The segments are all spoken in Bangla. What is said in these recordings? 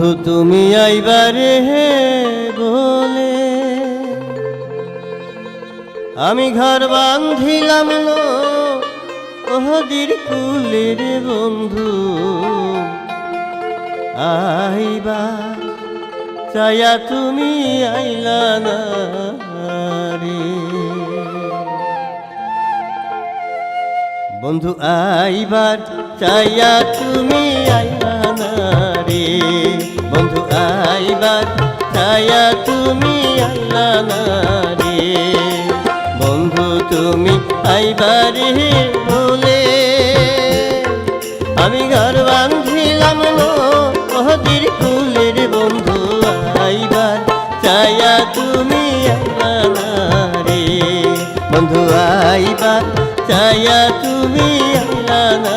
বন্ধু, তুমি আইবারে হে বলে। আমি ঘর বান্ধিলাম ওহদির কুলের বন্ধু। আইবা চায়া তুমি আইলা না রে। বন্ধু, আইবার চাইয়া তুমি আইলা বন্ধু, আইবার চাইয়া তুমি আইলা না রে বন্ধু, তুমি আইবারে বলে। আমি ঘর বান্ধিলাম নদীর কুলের বন্ধু, আইবার চাইয়া তুমি আইলা না রে বন্ধু, আইবার চাইয়া তুমি আইলা না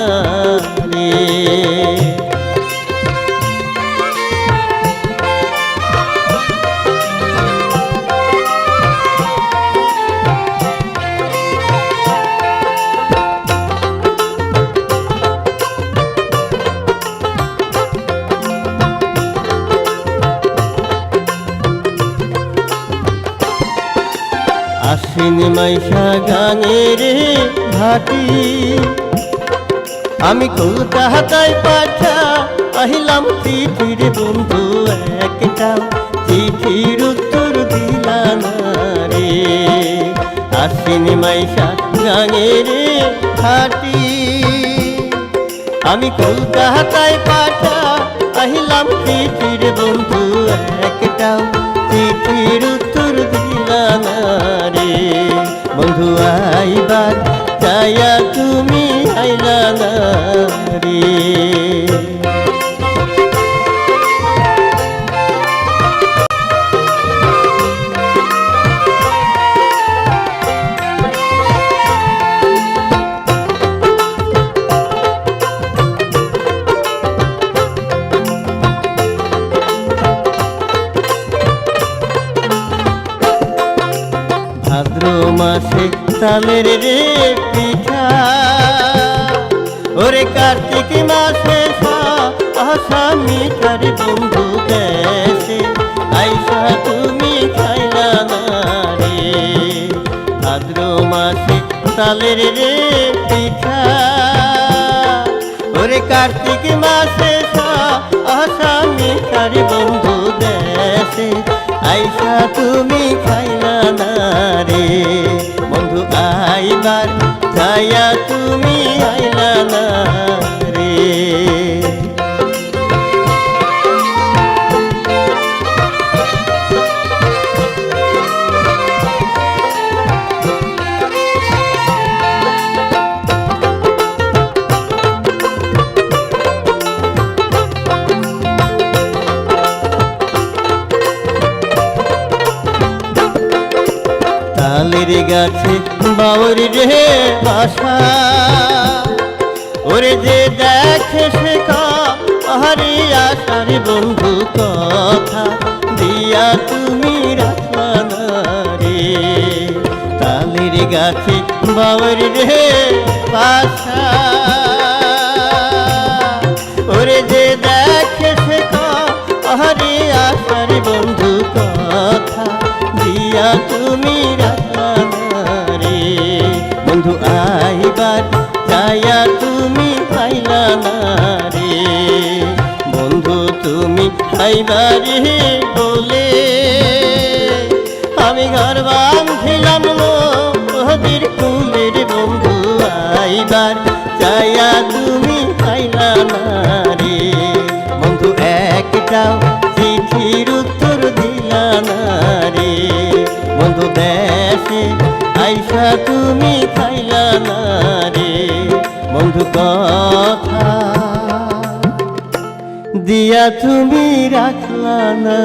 আশ্বিন মাইশা গানের ভাটি। আমি কলকাতায় পাঠা, আহিলাম চিঠির বন্ধু একটা। চিঠির উত্তর দিলা না রে। আশ্বিন মাইশা গানের ভাটি। আমি কলকাতায় পাঠা, আহিলাম চিঠির বন্ধু একটা। তালের রে পিঠা ওরে কার্তিক মাসে আশা মিঠার বন্ধু দেশে আইসা তুমি খাইলা না রে ভাদ্র মাসে তালের রে পিঠা ওরে কার্তিক মাসে আশা মিঠার বন্ধু দেশে আইসা তুমি খাইলা না ছায়া তুমি তালের গাছে বাউর রে বাসা, ওরে যে দেখে সে আহারে আশার বন্ধু কথা দিয়া তুমি রে তালের গাছে বাউর রে বাসা, ওরে যে দেখে সে আহারে আশার বন্ধু কথা দিয়া তুমি বন্ধু, আইবার চায়া তুমি পাইলা না রে। বন্ধু, তুমি আইবারে বলে। আমি ঘর বাঁধিলাম নদীর কুলের বন্ধু, আইবার চায়া তুমি পাইলা না রে। বন্ধু একটাও চিঠির কথা দিয়া তুমি রাখলা না।